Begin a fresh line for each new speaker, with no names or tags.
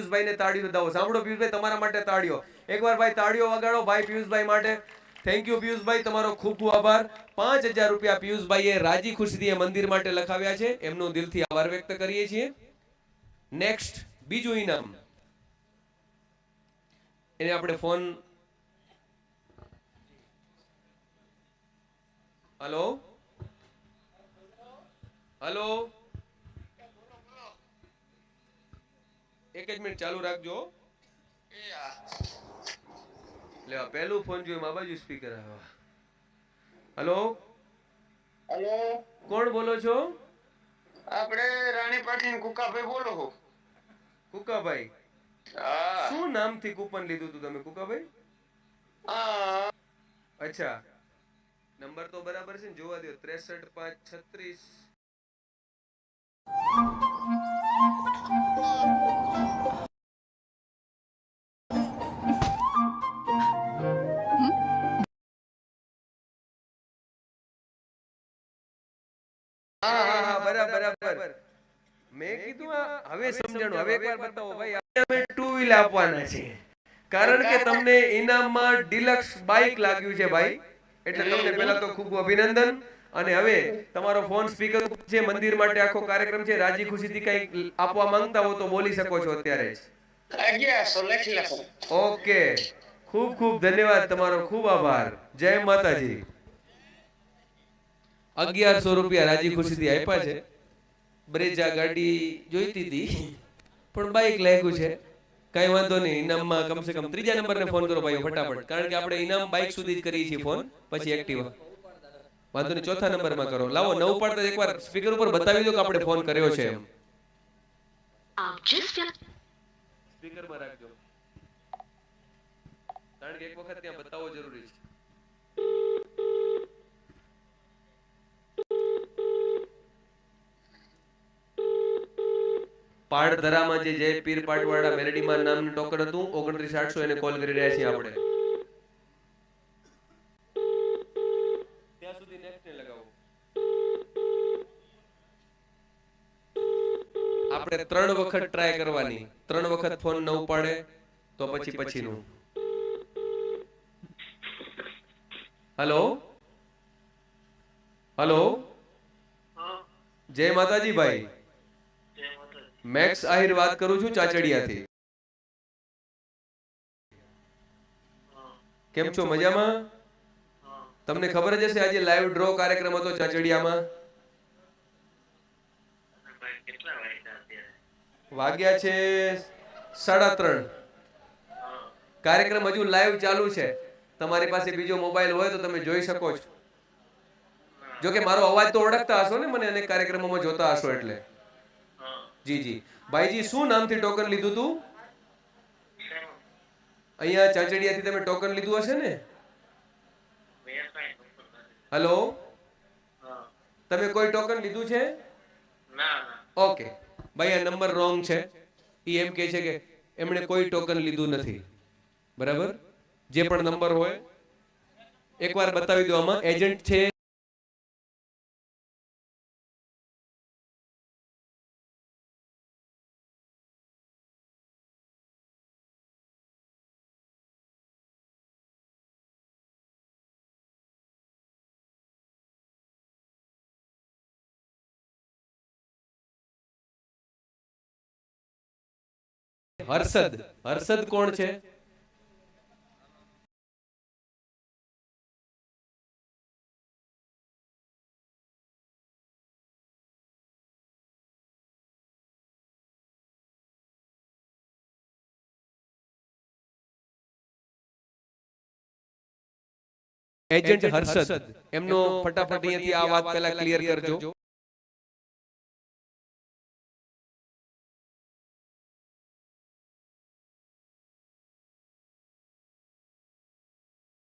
પિયુષભાઈ ને તાળીઓ બતાવો સાંભળો પિયુષભાઈ, તમારા માટે તાળીઓ. એકવાર ભાઈ તાળીઓ વગાડો ભાઈ પિયુષભાઈ માટે. થેન્ક યુ પિયુષભાઈ, તમારો ખૂબ ખૂબ આભાર. પાંચ હજાર રૂપિયા પિયુષભાઈએ રાજી ખુશીથી મંદિર માટે લખાવ્યા છે. એમનો દિલથી આભાર વ્યક્ત કરીએ છીએ. નેક્સ્ટ બીજું ઇનામ. એને આપણે ફોન હલો? હલો? એક જ મિનિટ ચાલુ રાખજો. લે પહેલું ફોન જોયું આ બાજુ સ્પીકર આવ્યો હલો
હલો
કોણ બોલો છો?
આપણે રાણી પાટીન કુકાભાઈ બોલો છો.
કુકાભાઈ.
શું
શું નામથી કૂપન લીધું હતું તમે કુકાભાઈ? અચ્છા. નંબર તો બરાબર છે ને જોવા દો ત્રેસઠ પાંચ છત્રીસ. બરાબર મેં કીધું હવે સમજાણું. હવે ટુ વ્હીલ આપવાના છે. કારણ કે તમને ઇનામમાં ડિલક્સ બાઇક લાગ્યું છે, ભાઈ. એટલે તમને પહેલા તો ખૂબ અભિનંદન. અને હવે તમારો ફોન સ્પીકર છે મંદિર માટે આખો કાર્યક્રમ છે રાજી ખુશીથી કઈ આપવા માંગતા હો તો બોલી શકો છો અત્યારે ઓકે. ખૂબ ખૂબ ધન્યવાદ તમારો ખૂબ આભાર. જય માતાજી. અગિયારસો રૂપિયા રાજી ખુશીથી આપ્યા છે. બ્રેજા ગાડી જોઈતી હતી પણ બાઇક લાગ્યું છે. કઈ વાંધો નહીં ઇનામમાં કમસે કમ ત્રીજા નંબરને ફોન કરો ભાઈ ફટાફટ કારણ કે આપણે ઇનામ બાઇક સુધી જ કરીએ છીએ ફોન પછી એક્ટિવા વાંધો નહીં ચોથા નંબરમાં કરો. લાવો નવ પાડતા એકવાર સ્પીકર ઉપર બતાવી દો કે આપણે ફોન કર્યો છે એમ. સ્પીકરમાં રાખજો. કારણ કે એક વખત ત્યાં બતાવવો જરૂરી છે. પાડધરામાં જે જય પીર પાટવાડા મેરેડીમાં નામ ટોકર હતું ઓગણત્રીસ આઠસો એને કોલ કરી રહ્યા છીએ આપણે. આપણે ત્રણ વખત ટ્રાય કરવાની. ત્રણ વખત ફોન ન ઉપાડે, તો પછી પછીનું. હલો? હલો? જય માતાજી ભાઈ. મેક્સ આહિર વાત કરું છું ચાચડિયાથી. કેમ છો? મજામાં? તમને ખબર જ હશે, આજે લાઈવ ડ્રો કાર્યક્રમ હતો ચાચડિયામાં. વાગ્યા છે સાડા ત્રણ. કાર્યક્રમ હજુ લાઈવ ચાલુ છે. તમારી પાસે બીજો મોબાઈલ હોય તો તમે જોઈ શકો છો. જો કે મારો અવાજ તો ઓળખતા હશો ને મને અનેક કાર્યક્રમોમાં જોતા હશો એટલે. જી જી. ભાઈજી શું નામથી ટોકન લીધું તું? અહીંયા ચાંચડિયાથી તમે ટોકન લીધું હશે ને? હેલો તમે કોઈ ટોકન લીધું છે? ઓકે ભાઈ, આ નંબર રોંગ છે. એ એમ કહે છે કે એમણે કોઈ ટોકન લીધું નથી. બરાબર? જે પણ નંબર હોય, એકવાર બતાવી દો આમાં એજન્ટ છે હર્ષદ. હર્ષદ કોણ છે? એજન્ટ હર્ષદ. એમનો ફટાફટ અહીંયાથી આ વાત પહેલા ક્લિયર કરજો.